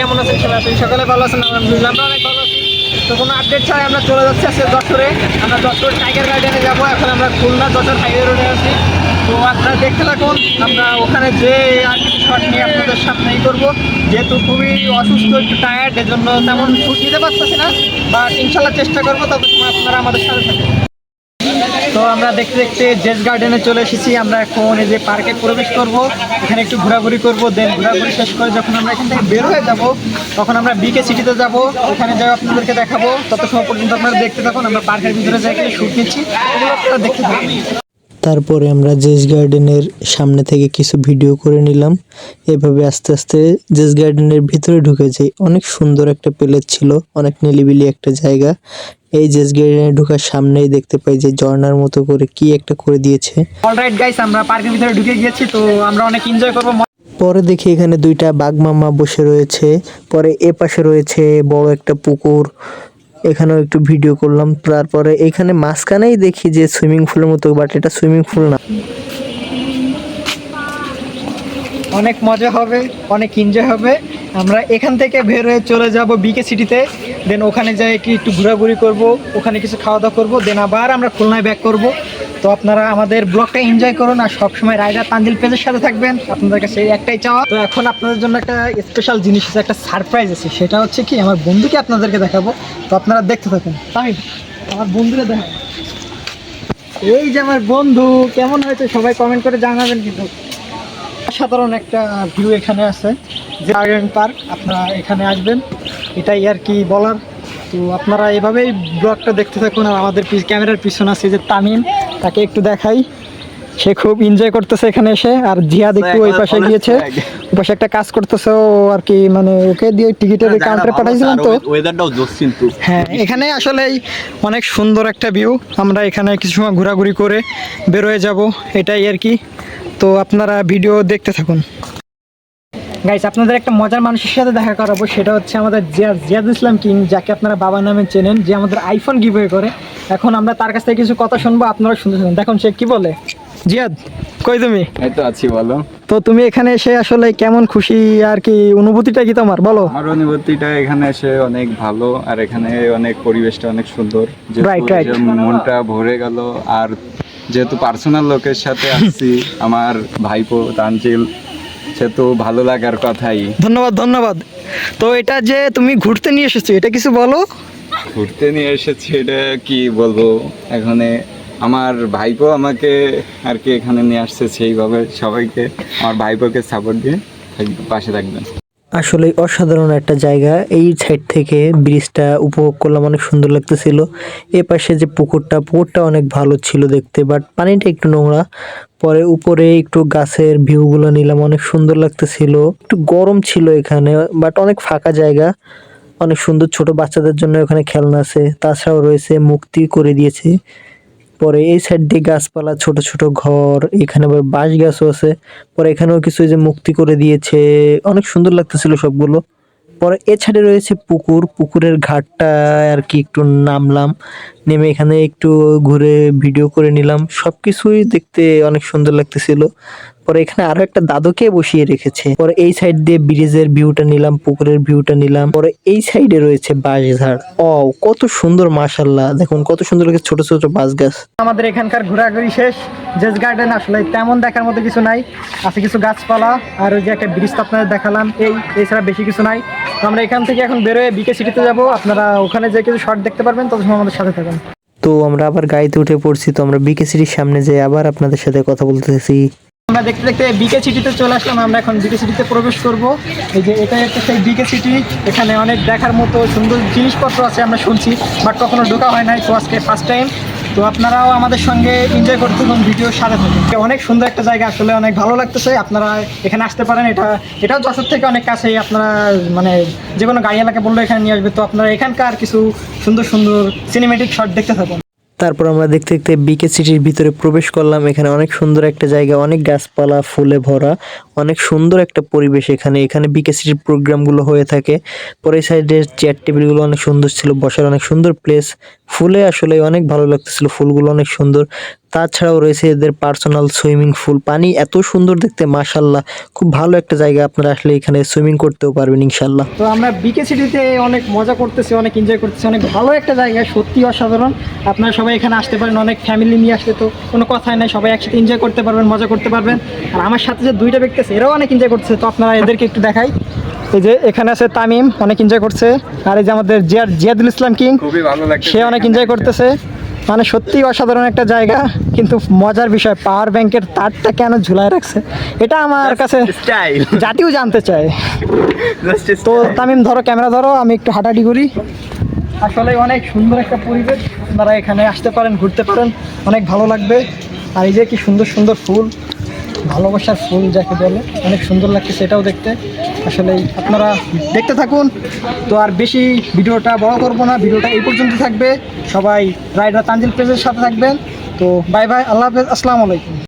কেমন আছেন সবাই? সকালে ভালো আছেন, আলহামদুলিল্লাহ আমরা অনেক ভালো আছি। তো কোনো আপডেট ছাড়াই আমরা চলে যাচ্ছি আজকে যশোরে। আমরা যশোর টাইগার গার্ডেনে যাব, এখন আমরা খুলনা যশোর হাইওয়ে রোডে আছি। তো আপনারা দেখতে থাকুন, আমরা ওখানে যে আর কিছু শট নিয়ে আপনাদের সামনেই করব। যেহেতু খুবই অসুস্থ, একটু টায়ার্ড এর জন্য তেমন ছুট নিতে পারতেছি না বাট ইনশাল্লাহ চেষ্টা করব তত সময় আপনারা আমাদের সাথে থাকুন। তো আমরা দেখতে দেখতে জেস গার্ডেনে চলে এসেছি। আমরা এখন এই যে পার্কে প্রবেশ করব। এখানে একটু ঘোরাঘুরি করব, দেন ঘোরাঘুরি শেষ করে যখন আমরা এখান থেকে বের হয়ে যাব, তখন আমরা বিকে সিটিতে যাব। ওখানে যাই আপনাদেরকে দেখাবো। তত সময় পর্যন্ত আপনারা দেখতে থাকুন। আমরা পার্কের ভিতরে যাই, এখানে শুট নিচ্ছি। আপনারা দেখতে থাকুন। তারপরে আমরা জেস গার্ডেনের সামনে থেকে কিছু ভিডিও করে নিলাম। এভাবে আস্তে আস্তে জেস গার্ডেনের ভিতরে ঢুকে যাই। অনেক সুন্দর একটা প্লেস ছিল, অনেক নিলিবিলি একটা জায়গা। এই জেস গার্ডেনে ঢোকার সামনেই দেখতে পাই যে ঝর্ণার মতো করে কি একটা করে দিয়েছে। অলরাইট গাইস আমরা পার্কের ভিতরে ঢুকে গিয়েছি তো আমরা অনেক এনজয় করব। পরে দেখি এখানে দুইটা বাঘ মামা বসে রয়েছে পরে এ পাশে রয়েছে বড় একটা পুকুর এখানেও একটু ভিডিও করলাম তারপরে এখানে মাঝখানেই দেখি যে সুইমিং পুলের মতো বাট এটা সুইমিং পুল না। অনেক মজা হবে অনেক এনজয় হবে। আমরা এখান থেকে বের হয়ে চলে যাব বিকে সিটিতে দেন ওখানে যাই কি একটু ঘোরাঘুরি করব, ওখানে কিছু খাওয়া দাওয়া করব দেন আবার আমরা খুলনায় ব্যাক করব। তো আপনারা আমাদের ব্লগটা এনজয় করুন আর সবসময় রাইডার তানজিল পেজের সাথে থাকবেন। আপনাদের কাছে একটাই চাওয়া। তো এখন আপনাদের জন্য একটা স্পেশাল জিনিস আছে একটা সারপ্রাইজ আছে। সেটা হচ্ছে কি, আমার বন্ধুকে আপনাদেরকে দেখাবো। তো আপনারা দেখতে থাকুন। তাই আমার বন্ধুরা দেখাবো এই যে আমার বন্ধু, কেমন হয়েছে? সবাই কমেন্ট করে জানাবেন কিন্তু। সাধারণ একটা ভিউ এখানে আছে। যে গার্ডেন পার্ক আপনারা এখানে আসবেন। এটাই আর কি বলার। তো আপনারা এভাবেই ব্লগটা দেখতে থাকুন আর আমাদের ক্যামেরার পিছনে আছে যে তামিম তাকে একটু দেখাই। সে খুব এনজয় করতেছে এখানে এসে। আর জিয়াদ একটু ওই পাশে গিয়েছে। ওই পাশে একটা কাজ করতেছে ও আর কি মানে ওকে দিয়ে টিকিটের কাউন্টারে পাঠাইছিলাম তো। ওয়েদারটাও জোস কিন্তু। হ্যাঁ এখানে আসলেই অনেক সুন্দর একটা ভিউ আমরা এখানে কিছু সময় ঘোরাঘুরি করে বেরোয় যাব। এটাই আর কি। তো আপনারা ভিডিও দেখতে থাকুন। গাইস আপনাদের একটা মজার মানুষের সাথে দেখা করাবো সেটা হচ্ছে আমাদের জিয়াদ জিয়াদ ইসলাম কিং যাকে আপনারা বাবা নামে চেনেন যে আমাদের আইফোন গিভওয়ে করে। এখন আমরা তার কাছ থেকে কিছু কথা শুনব আপনারা শুনতে শুনুন দেখুন সে কি বলে? জিয়াদ কই তুমি? এই তো আছি বলো। তো তুমি এখানে এসে আসলে কেমন খুশি আর কি অনুভূতিটা কি তোমার? বলো। আমার অনুভূতিটা এখানে এসে অনেক ভালো আর এখানে অনেক পরিবেশটা অনেক সুন্দর. যে মনটা ভরে গেল আর যেহেতু পার্সোনাল লোকের সাথে আসছি আমার ভাইপো তানচিল সে তো ভালো লাগার কথাই। ধন্যবাদ ধন্যবাদ। তো এটা যে তুমি ঘুরতে নিয়ে এসেছ এটা কিছু বলো? ঘুরতে নিয়ে এসেছি এটা কি বলব? এখানে আমার ভাইপো আমাকে আর কি এখানে নিয়ে আসছে সেইভাবে সবাইকে আমার ভাইপোকে সাপোর্ট দিয়ে পাশে থাকবেন। আসলে অসাধারণ একটা জায়গা। এই সাইড থেকে ব্রিজটা উপভোগ করলাম, অনেক সুন্দর লাগতেছিল। এ পাশে যে পুকুরটা পুকুরটা অনেক ভালো ছিল দেখতে বাট পানিটা একটু নোংরা। পরে উপরে একটু গাছের ভিউগুলো নিলাম, অনেক সুন্দর লাগতেছিল। একটু গরম ছিল এখানে বাট অনেক ফাঁকা জায়গা। অনেক সুন্দর ছোট বাচ্চাদের জন্য এখানে খেলনা আছে, তাছাড়াও রয়েছে মুক্তি করে দিয়েছে। পরে এই সাইড দিয়ে গাছপালা, ছোট ছোট ঘর, এখানে আবার বাঁশ গাছও আছে। পরে এখানেও কিছু যে মুক্তি করে দিয়েছে। অনেক সুন্দর লাগতেছিল সবগুলো। পরে এছাড়া রয়েছে পুকুর। পুকুরের ঘাটটা আর কি একটু নামলাম। নেমে এখানে একটু ঘুরে ভিডিও করে নিলাম। সব কিছুই দেখতে অনেক সুন্দর লাগতেছিল। পরে এখানে আরও একটা দাদুকে বসিয়ে রেখেছে। পরে এই সাইড দিয়ে ব্রিজের ভিউটা নিলাম, পুকুরের ভিউটা নিলাম। পরে এই সাইডে রয়েছে বাঁশঝাড় ও কত সুন্দর মাশাল্লাহ দেখুন, কত সুন্দর ছোট ছোট বাঁশ গাছ। আমাদের এখানকার ঘোরাঘুরি শেষ। জেস গার্ডেন আসলে তেমন দেখার মতো কিছু নাই। আছে কিছু গাছপালা, আর ওই যে একটা ব্রিজ আপনাদের দেখালাম। এই, এছাড়া বেশি কিছু নাই। আমরা এখান থেকে এখন বেরোয় বিকে সিটিতে যাব। আপনারা ওখানে যে কিছু শর্ট দেখতে পারবেন তত সময় আমাদের সাথে থাকুন। তো আমরা আবার গাড়িতে উঠে পড়ছি তো আমরা বিকে সিটির সামনে যাই আবার আপনাদের সাথে কথা বলতেছি। আমরা দেখতে দেখতে বিকে সিটিতে চলে আসলাম আমরা এখন বিকে সিটিতে প্রবেশ করব। এই যে এটা একটা সেই বিকে সিটি এখানে অনেক দেখার মতো সুন্দর জিনিসপত্র আছে আমরা শুনছি বাট কখনো ঢোকা হয় নাই তো আজকে ফার্স্ট টাইম তো আপনারাও আমাদের সঙ্গে এনজয় করতে এবং ভিডিওর সাথে থাকুন। অনেক সুন্দর একটা জায়গা, আসলে অনেক ভালো লাগতেছে। আপনারা এখানে আসতে পারেন। এটা, এটাও যশোর থেকে অনেক কাছেই। আপনারা মানে যে কোনো গাড়ি এলাকা বললে এখানে নিয়ে আসবে। তো আপনারা এখানকার কিছু সুন্দর সুন্দর সিনেমেটিক শট দেখতে থাকুন। তারপর আমরা দেখতে দেখতে বিকে সিটির ভিতরে প্রবেশ করলাম। এখানে অনেক সুন্দর একটা জায়গা, অনেক গাছপালা, ফুলে ভরা, অনেক সুন্দর একটা পরিবেশ এখানে। এখানে বিকে সিটির প্রোগ্রামগুলো হয়ে থাকে। পরে সাইডের চেয়ার টেবিলগুলো অনেক সুন্দর ছিল, বসার অনেক সুন্দর প্লেস ফুলে আসলে অনেক ভালো লাগতেছিল, ফুলগুলো অনেক সুন্দর। তাছাড়াও রয়েছে এদের পার্সোনাল সুইমিং পুল পানি এত সুন্দর দেখতে মাশাল্লাহ খুব ভালো একটা জায়গা আপনারা আসলে এখানে সুইমিং করতেও পারবেন ইনশাল্লাহ তো আমরা বিকে সিটিতে অনেক মজা করতেছি অনেক এনজয় করতেছি অনেক ভালো একটা জায়গা সত্যি অসাধারণ। আপনারা সবাই এখানে আসতে পারেন অনেক ফ্যামিলি নিয়ে আসলে তো কোনো কথাই নাই সবাই একসাথে এনজয় করতে পারবেন মজা করতে পারবেন। আর আমার সাথে যে দুইটা ব্যক্তি আছে এরাও অনেক এনজয় করছে তো আপনারা এদেরকে একটু দেখাই। এই যে এখানে আছে তামিম অনেক এনজয় করছে। আর এই যে আমাদের জিয়াদ জিয়াদুল ইসলাম কিং খুবই ভালো লাগছে সে অনেক এনজয় করতেছে। মানে সত্যি অসাধারণ একটা জায়গা কিন্তু মজার বিষয় পাওয়ার ব্যাংকের তারটা কেন ঝুলায় রাখছে? এটা আমার কাছে জাতিও জানতে চায়। তো তামিম ধরো ক্যামেরা ধরো আমি একটু হাঁটাহাঁটি করি। আসলে অনেক সুন্দর একটা পরিবেশ আপনারা এখানে আসতে পারেন ঘুরতে পারেন অনেক ভালো লাগবে। আর এই যে কি সুন্দর সুন্দর ফুল ভালোবাসার ফুল যাকে বলে অনেক সুন্দর লাগছে সেটাও দেখতে। আসলে আপনারা দেখতে থাকুন। তো আর বেশি ভিডিওটা বড় করব না, ভিডিওটা এই পর্যন্ত থাকবে। সবাই রাইডার তানজিল পেজের সাথে থাকবেন। তো বাই বাই, আল্লাহ হাফেজ, আসসালামু আলাইকুম।